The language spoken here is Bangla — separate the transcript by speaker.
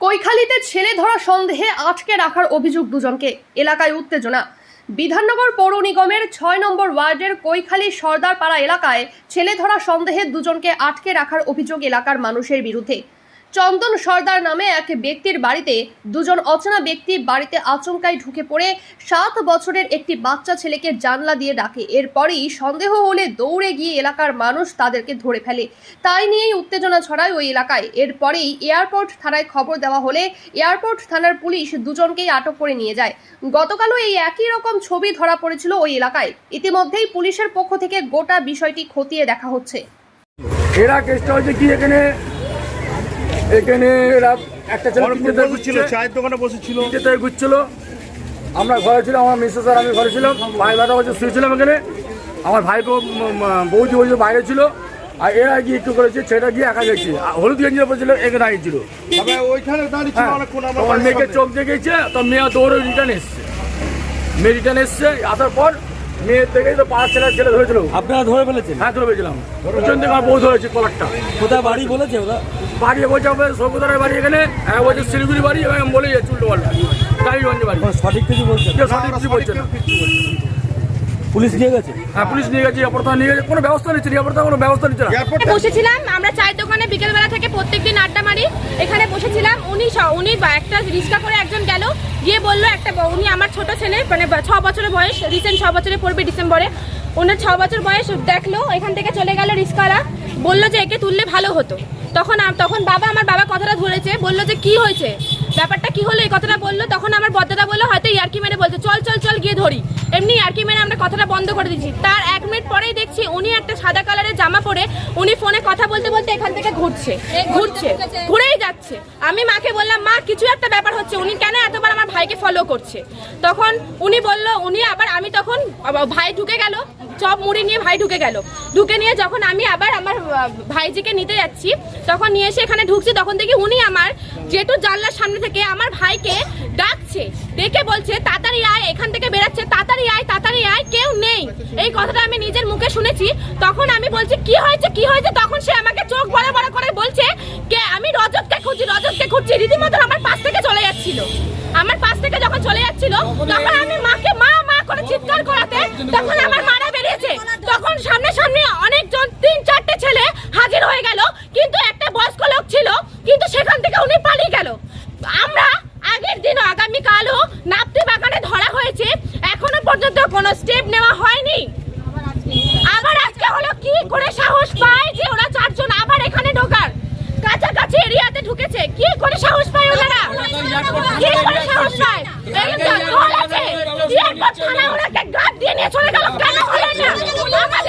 Speaker 1: কৈখালিতে ছেলে ধরা সন্দেহে আটকে রাখার অভিযোগ দুজনকে। এলাকায় উত্তেজনা। বিধাননগর পৌর নিগমের ছয় নম্বর ওয়ার্ডের কৈখালি সর্দারপাড়া এলাকায় ছেলে ধরা সন্দেহে দুজনকে আটকে রাখার অভিযোগ এলাকার মানুষের বিরুদ্ধে। চন্দন সর্দার নামে এক ব্যক্তির বাড়িতে দুজন অচেনা ব্যক্তি বাড়িতে আচমকায় ঢুকে পড়ে। সাত বছরের একটি বাচ্চা ছেলেকে জানলা দিয়ে ডাকে। এরপরেই সন্দেহ হলে দৌড়ে গিয়ে এলাকার মানুষ তাদেরকে ধরে ফেলে। তাই নিয়েই উত্তেজনা ছড়ায় ওই এলাকায়। এরপরেই এয়ারপোর্ট থানায় খবর দেওয়া হলে এয়ারপোর্ট থানার পুলিশ দুজনকেই আটক করে নিয়ে যায়। গতকালও এই একই রকম ছবি ধরা পড়েছিল ওই এলাকায়। ইতিমধ্যেই পুলিশের পক্ষ থেকে গোটা বিষয়টি খতিয়ে দেখা হচ্ছে।
Speaker 2: এরা কেসটা হচ্ছে কি এখানে? এখানে এরা একটা ছেলে তিনটে থেকে
Speaker 3: চায়ের দোকানে বসেছিল।
Speaker 2: তিনটে থেকে ঘুরছিল। আমরা ঘরে ছিলাম আমার মিসেস আর আমি ঘরে ছিলাম। ভাই দাদা বসে শুয়েছিলাম এখানে। আমার ভাইকেও বৌদি বৌদি বাইরে ছিল। আর এরা গিয়ে একটু করেছে ছেলেটা গিয়ে একা গেছে। হলুদ গেঞ্জি পড়ছিল এখানে
Speaker 3: ছিল।
Speaker 2: তোমার
Speaker 3: বাড়ির
Speaker 2: মেয়েকে। চোখ দেখেছে তো মেয়ে দৌড়ে রিটার্ন এসছে। মেয়ে রিটার্ন এসছে আসার পর মেয়ের থেকেই তো পাঁচ ছেলে ছেলে ধরেছিল।
Speaker 4: আপনারা ধরে ফেলেছেন?
Speaker 2: হ্যাঁ ধরে পিছন থেকে আমার বউ ধরেছে কলারটা।
Speaker 4: কোথায় বাড়ি বলেছে ওরা?
Speaker 2: বাড়ি বলছে আমাদের বাড়ি এখানে এক বলছে শিলিগুড়ি বাড়ি এবং বলে যাচ্ছে উল্টো পাল্টা। বাড়ি।
Speaker 4: সঠিক কিছু বলছেন
Speaker 2: কেউ সঠিক কিছু বলছে না।
Speaker 3: সঠিক কিছু বলছে না।
Speaker 4: পুলিশ নিয়ে গেছে?
Speaker 2: হ্যাঁ পুলিশ নিয়ে গেছে অপরতা নিয়ে গেছে কোনো ব্যবস্থা নিচ্ছে না কোনো ব্যবস্থা নিচ্ছে না।
Speaker 5: বসেছিলাম আমরা চায়ের দোকানে বিকেলবেলা থেকে প্রত্যেকদিন আড্ডা মারি এখানে বসেছিলাম উনি স- উনি একটা রিক্সা করে একজন গেল গিয়ে বলল একটা উনি আমার ছোট ছেলে মানে ছ বছরের বয়স রিসেন্ট ছ বছরে পড়বে ডিসেম্বরে। ওনার ছ বছর বয়স দেখল এখান থেকে চলে গেল রিক্সাওয়ালা বলল যে একে তুললে ভালো হতো। তখন আম- তখন বাবা আমার বাবা কথাটা ধরেছে বলল যে কি হয়েছে? ব্যাপারটা কি হলো? এই কথাটা বলল তখন আমার বদ্দাদা বলল হয়তো ইয়ার্কি মেরে বলছে চল চল চল গিয়ে ধরি। এমনি ইয়ার্কি মেরে আমরা কথাটা বন্ধ করে দিচ্ছি তার এক মিনিট পরেই দেখছি উনি একটা সাদা কালারের জামা পরে উনি ফোনে কথা বলতে বলতে এখান থেকে ঘুরছে। ঘুরছে। ঘুরেই যাচ্ছে। আমি মাকে বললাম মা কিছু একটা ব্যাপার হচ্ছে। উনি কেন এতবার আমার ভাইকে ফলো করছে? তখন উনি বলল উনি আবার আমি তখন ভাই ঢুকে গেল। চপ মুড়ি নিয়ে ভাই ঢুকে গেল। ঢুকে নিয়ে যখন আমি আবার আমার ভাইজিকে নিতে যাচ্ছি তখন নিয়ে এসে এখানে ঢুকছি তখন দেখি উনি আমার জেঠু জানলার সামনে থেকে আমার ভাইকে ডাকছে। ডেকে বলছে তাড়াতাড়ি আয় এখান থেকে বেরাচ্ছে তাড়াতাড়ি আয় তাড়াতাড়ি আয় কেউ নেই। এই কথাটা আমি নিজের মুখে শুনেছি। তখন আমি বলছি কি হয়েছে কি হয়েছে? তখন সে আমাকে চোখ বড় বড় করে বলছে কে আমি রজতকে খুঁজছি রজতকে খুঁজছি রীতিমতো আমার পাশ থেকে চলে যাচ্ছিল। আমার পাশ থেকে যখন চলে যাচ্ছিল তখন আমি মাকে মা মা করে চিৎকার করাতে তখন আমার মারা বেরিয়েছে তখন সামনে সামনে অনেকজন তিন, চারটে ছেলে হাজির হয়ে গেল। কিন্তু একটা বয়স্ক লোক ছিল, কিন্তু সেখান থেকে উনি পালিয়ে গেল। আমরা আগের দিন আগামী কালও নাপতি বাগানে ধরা হয়েছে। এখনও পর্যন্ত কোনো স্টেপ নেওয়া হয়নি। আবার আজকে হলো কি করে সাহস পায় যে ওরা চারজন আবার এখানে ঢোকার? কাছাকাছি এরিয়াতে ঢুকেছে। কি করে সাহস পায় ওনারা? কি করে সাহস পায়? এই তো দিয়ে নিয়ে চলে গেল। কেন না?